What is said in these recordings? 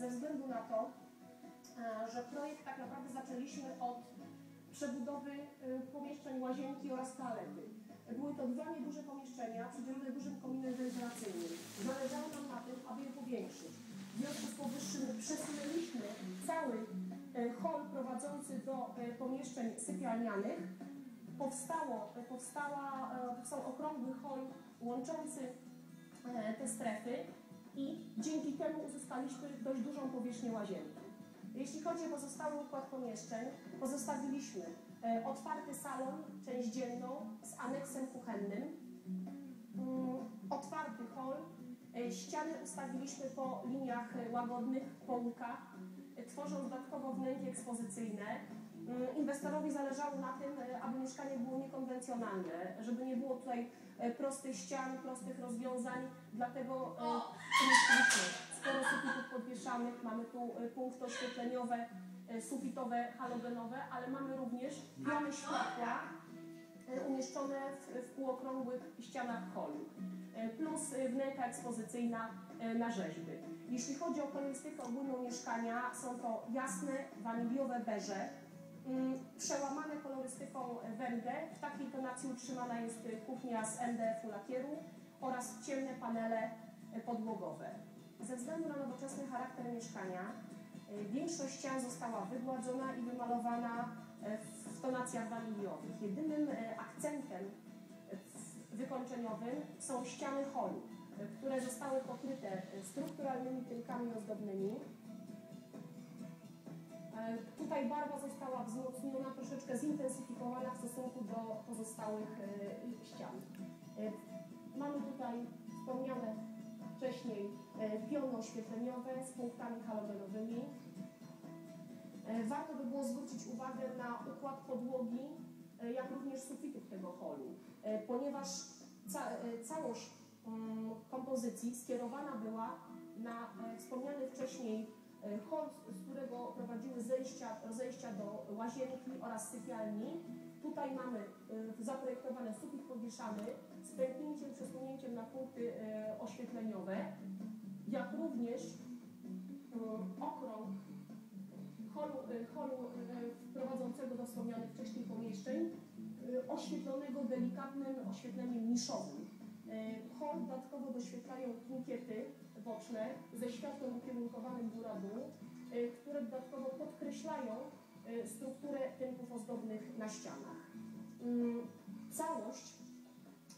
ze względu na to, e, że projekt tak naprawdę zaczęliśmy od przebudowy e, pomieszczeń łazienki oraz toalety. Były to dwa nieduże pomieszczenia przydzielone dużym kominem wentylacyjnym. Zależało nam na tym, aby je powiększyć. W związku z powyższym przesunęliśmy cały e, hol prowadzący do pomieszczeń sypialnianych. Powstało, powstała, powstał okrągły hol łączący te strefy i dzięki temu uzyskaliśmy dość dużą powierzchnię łazienki. Jeśli chodzi o pozostały układ pomieszczeń, pozostawiliśmy e, otwarty salon, część dzienną z aneksem kuchennym, mm, otwarty hol, e, ściany ustawiliśmy po liniach łagodnych, po łukach, tworząc dodatkowo wnęki ekspozycyjne. Mm, Inwestorowi zależało na tym, e, aby mieszkanie było niekonwencjonalne, żeby nie było tutaj e, prostych ścian, prostych rozwiązań, dlatego e, sporo sufitów podwieszanych, mamy tu punkty oświetleniowe, sufitowe, halogenowe, ale mamy również piony światła e, umieszczone w, w półokrągłych ścianach holu, e, plus e, wnęka ekspozycyjna e, na rzeźby. Jeśli chodzi o kolorystykę ogólną mieszkania, są to jasne, waniliowe beże, mm, przełamane kolorystyką węgę. W takiej tonacji utrzymana jest e, kuchnia z MDF-u lakieru oraz ciemne panele e, podłogowe. Ze względu na nowoczesny charakter mieszkania, e, większość ścian została wygładzona i wymalowana e, w tonacjach. Jedynym e, akcentem e, wykończeniowym są ściany holu, e, które zostały pokryte strukturalnymi tylkami ozdobnymi. Tutaj barwa została wzmocniona, troszeczkę zintensyfikowana w stosunku do pozostałych ścian. Mamy tutaj wspomniane wcześniej piony oświetleniowe z punktami halogenowymi. E, Warto by było zwrócić uwagę na układ podłogi, e, jak również sufitów tego holu, e, ponieważ ca całość mm, kompozycji skierowana była na wspomniany wcześniej hol, z którego prowadziły zejścia, zejścia do łazienki oraz sypialni. Tutaj mamy zaprojektowany sufit powieszany z pęknięciem, przesunięciem na punkty oświetleniowe, jak również okrąg holu, e, holu e, prowadzącego do wspomnianych wcześniej pomieszczeń, e, oświetlonego delikatnym oświetleniem niszowym. E, Hol dodatkowo doświetlają kinkiety boczne ze światłem ukierunkowanym góra-dół, e, które dodatkowo podkreślają e, strukturę tynków ozdobnych na ścianach. Mm, Całość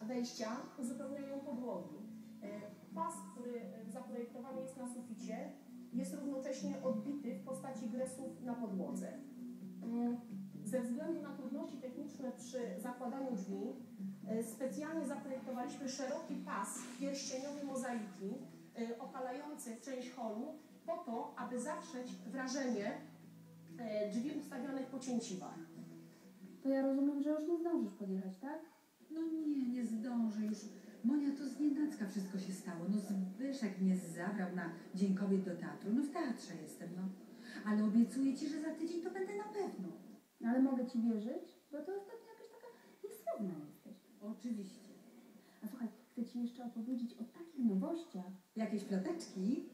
wejścia uzupełniają podłogi. E, Pas, który e, zaprojektowany jest na suficie, jest równocześnie odbity w postaci gresów na podłodze. Ze względu na trudności techniczne przy zakładaniu drzwi, e, specjalnie zaprojektowaliśmy szeroki pas pierścieniowy mozaiki e, opalający część holu po to, aby zawrzeć wrażenie e, drzwi ustawionych po cięciwach. To ja rozumiem, że już nie zdążysz podjechać, tak? No nie, nie zdążę już. Monia, to z nienacka wszystko się stało. No Zbyszek mnie zabrał na Dzień Kobiet do teatru. No w teatrze jestem, no. Ale obiecuję ci, że za tydzień to będę na pewno. Ale mogę ci wierzyć, bo to ostatnio jakaś taka niesłowna jesteś. Oczywiście. A słuchaj, chcę ci jeszcze opowiedzieć o takich nowościach. Jakieś ploteczki?